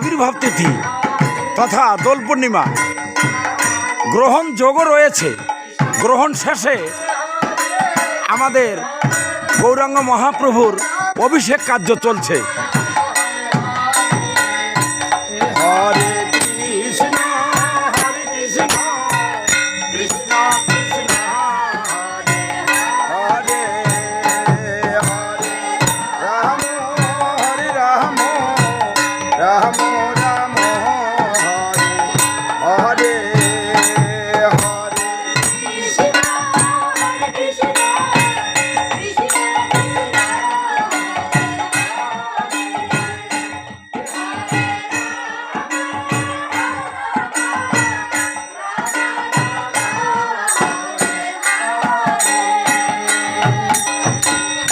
আবির্ভাব তিথি তথা দোল পূর্ণিমা। গ্রহণ যোগও রয়েছে। গ্রহণ শেষে আমাদের গৌরাঙ্গ মহাপ্রভুর অভিষেক কার্য চলছে।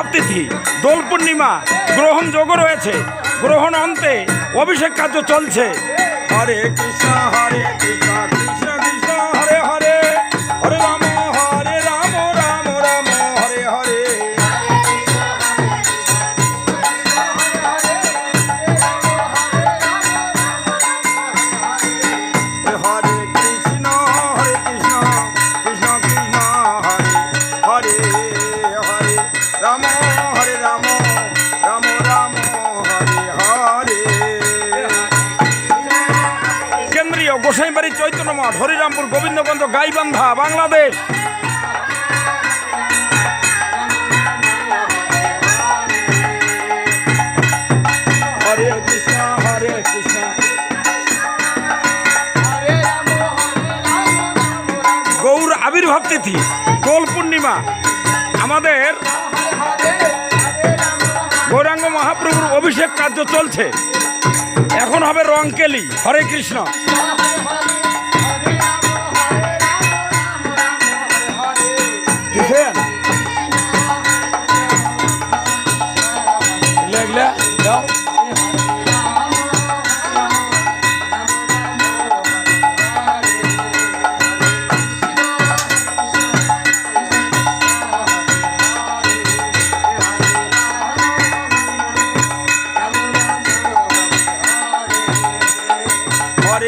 গৌর দোল পূর্ণিমা, গ্রহণ যোগ রয়েছে, গ্রহণ অন্তে অভিষেক কার্য চলছে। হরে কৃষ্ণ হরে কৃষ্ণ কেন্দ্রীয় গোসাইবাড়ি চৈতন্য মঠ হরিরামপুর গোবিন্দগঞ্জ গাইবান্ধা বাংলাদেশ। গৌর আবির্ভাব তিথি দোল পূর্ণিমা। আমাদের গৌরাঙ্গ মহাপ্রভুর অভিষেক কার্য চলছে। এখন হবে রংকেলি। হরে কৃষ্ণ। দিছেন?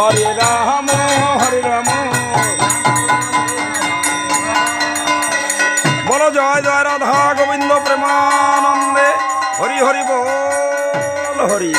হরে রাম হরে রাম। বলো জয় জয় রাধা গোবিন্দ প্রেমানন্দে। হরি হরি বল হরি।